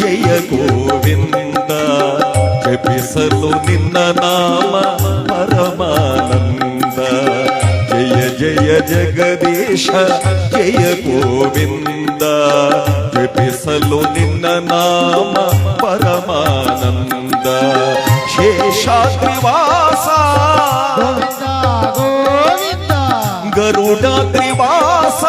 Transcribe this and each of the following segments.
జయ గోవింద జపిసలు నిన్న నామ పరమానంద. జయ జయ జగదీಶ జయ గోవింద జపిసలు నిన్న నామ పరమానంద. శేషాద్రివాస గరుడాద్రివాస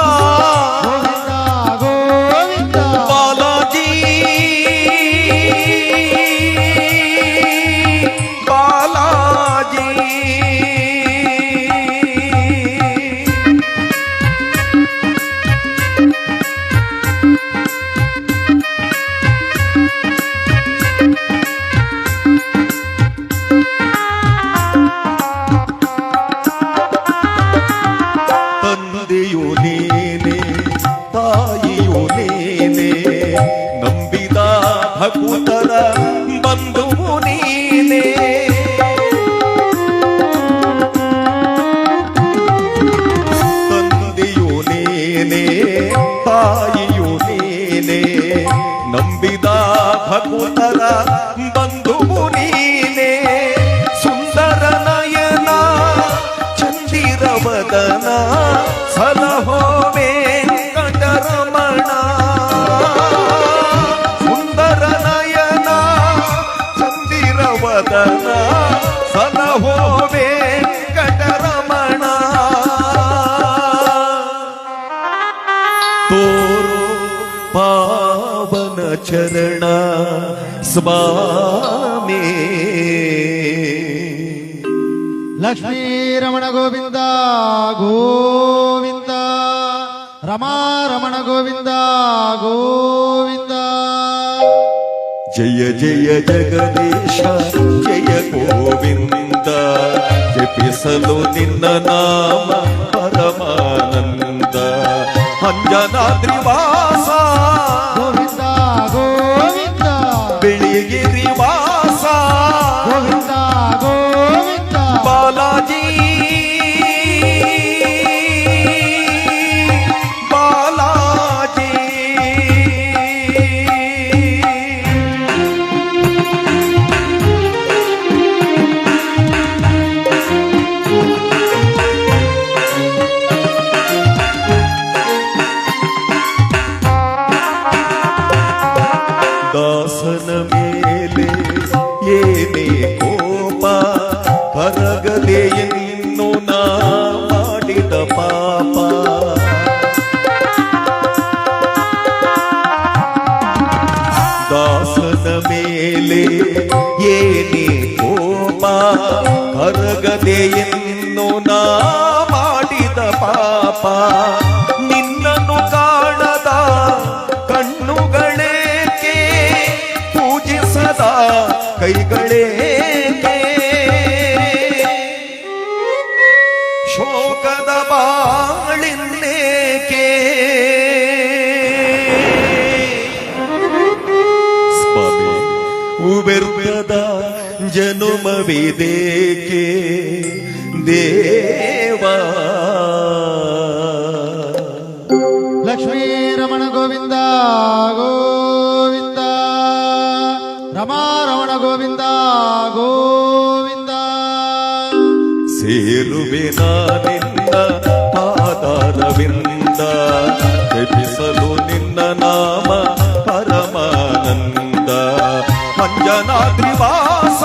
ನೀನೆ ನಂಬಿದ ಭಕ್ತರ ಬಂಧು ನೀನೆ. ತಂದೆಯು ನೀನೆ, ತಾಯಿಯು ನೀನೆ, ನಂಬಿದ ಭಕ್ತರ ಬಂಧು ನೀನೆ. ಸುಂದರ ನಯನ, ಚಂದಿರವದನ, ಸಲಹೋ చరణ స్వామి లక్ష్మీ రమణ గోవింద గోవింద రమా రమణ గోవింద. గోవింద జయ జయ జగదీಶ జయ గోవింద జపిసలు నిన్న నామ పరమానంద. అంజనాద్రివా ಏನೇ ಕೋಪ ಕರಗದೆ ಇನ್ನು ನಾ ಮಾಡಿದ ಪಾಪ ದಾಸನ ಮೇಲೆ ಏನೇ ಕೋಪ ಕರಗದೆ ಇನ್ನು ನಾ ಮಾಡಿದ ಪಾಪ പാളിന്നേക്കേ ഉയർന്നത ജനുമവിതേക്കേ ദേവാ ലക്ഷ്മീ രമണ ഗോവിന്ദ ഗോവിന്ദ రమారమణ గోవింద గోవింద సేలు వినా ಅಂಜನಾದ್ರಿ ವಾಸ